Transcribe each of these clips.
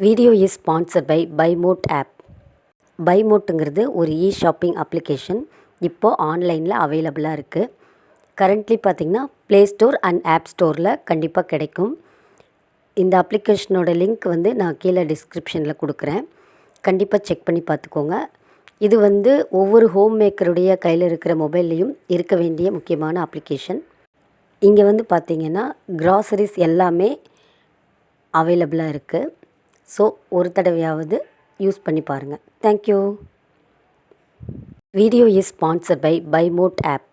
Video is sponsored by Bymot app பைமோட்டுங்கிறது ஒரு e shopping application இப்போது ஆன்லைனில் அவைலபிளாக இருக்குது கரண்ட்லி பார்த்திங்கன்னா ப்ளே ஸ்டோர் அண்ட் ஆப் ஸ்டோரில் கண்டிப்பாக கிடைக்கும். இந்த அப்ளிகேஷனோட லிங்க் வந்து நான் கீழே டிஸ்கிரிப்ஷனில் கொடுக்குறேன். கண்டிப்பாக செக் பண்ணி பார்த்துக்கோங்க. இது வந்து ஒவ்வொரு ஹோம் மேக்கருடைய கையில் இருக்கிற மொபைல்லையும் இருக்க வேண்டிய முக்கியமான அப்ளிகேஷன் இங்கே வந்து பார்த்தீங்கன்னா கிராசரிஸ் எல்லாமே அவைலபிளாக இருக்குது ஸோ ஒரு தடவையாவது யூஸ் பண்ணி பாருங்கள் thank you video is sponsored by Bymot app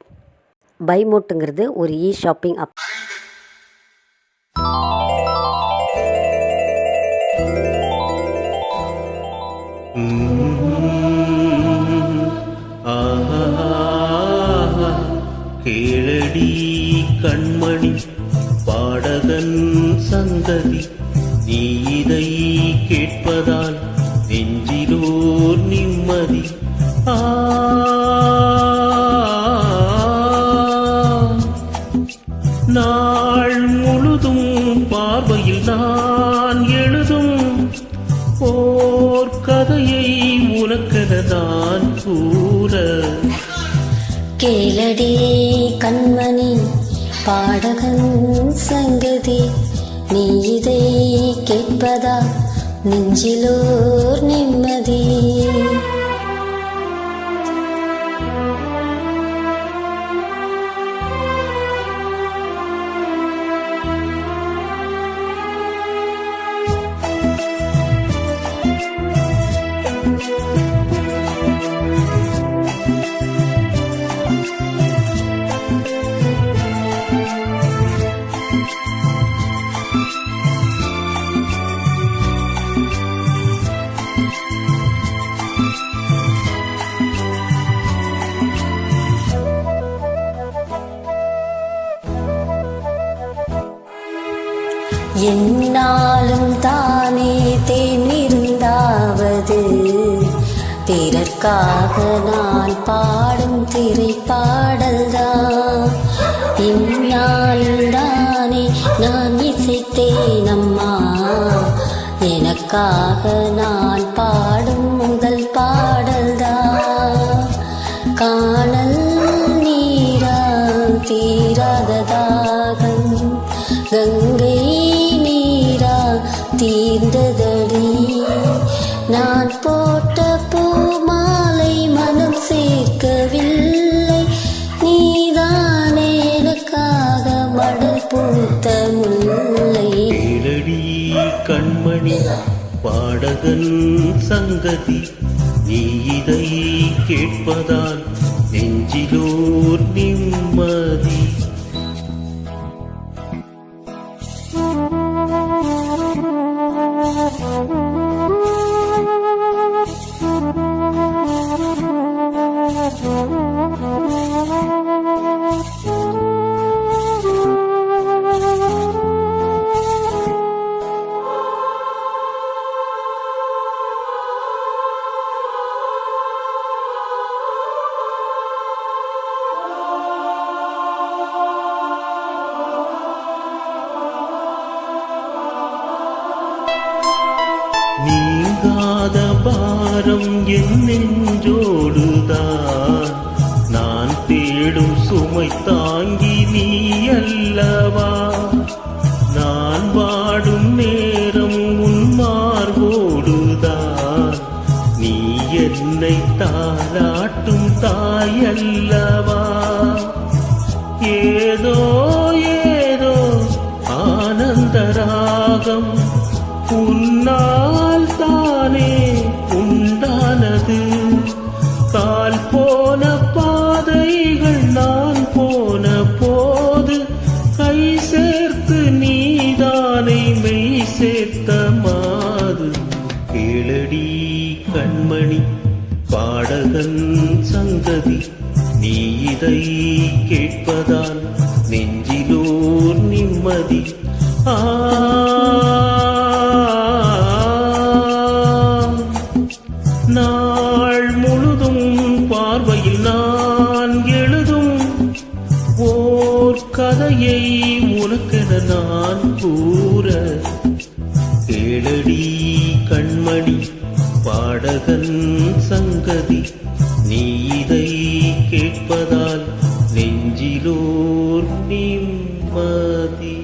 பைமோட்டுங்கிறது ஒரு இ ஷாப்பிங் ஆப் கேளடி கண்மணி பாடகன் சந்ததி. நீ இதை கேட்பதால் நெஞ்சிலோர் நிம்மதி. ஆ. நாள் முழுதும் பார்வையில் நான் எழுதும் ஓர் கதையை உனக்கென கூற. கேளடி கண்மணி பாடகன் சங்கதி. நீ இதை கேட்பதா நெஞ்சிலோர் என்னாலும் தானே தேனிருந்தாவது. பிறர்க்காக நான் பாடும் திரைப்பாடல்தான். இந்நாளும் தானே நான் இசைத்தேன் அம்மா. எனக்காக நான் பாடும் முதல் பாடல்தான். காணல் நீரா தீராததாகம் கங்கை தீர்ந்ததடி. நான் போட்ட பூமாலை மனம் சேர்க்கவில்லை. நீதானே எனக்காக மடல் பூத்த முல்லை. கண்மணி பாடகன் சங்கதி நீ இதை கேட்பதால் நெஞ்சிலோர் நிம்மதி. நீங்காத ஆதாரம் என் நெஞ்சோடுதான். நான் தேடும் சுமை தாங்கி நீ அல்லவா? நான் வாடும் நேரம் உன்மார்போடுதான் நீ என்னை தாளாட்டும் தாயல்லவா ஏதோ சேர்த்த மாது கேளடி கண்மணி பாடகன் சங்கதி நீ இதை கேட்பதால் நெஞ்சிலோர் நிம்மதி. ஆ. நாள் முழுதும் பார்வையில் நான் எழுதும் ஓர் கதையை உனக்கென நான் கூற கேளடி கண்மணி பாடகன் சங்கதி நீ இதை கேட்பதால் நெஞ்சிலோர் நிம்மதி.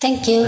தேங்க்யூ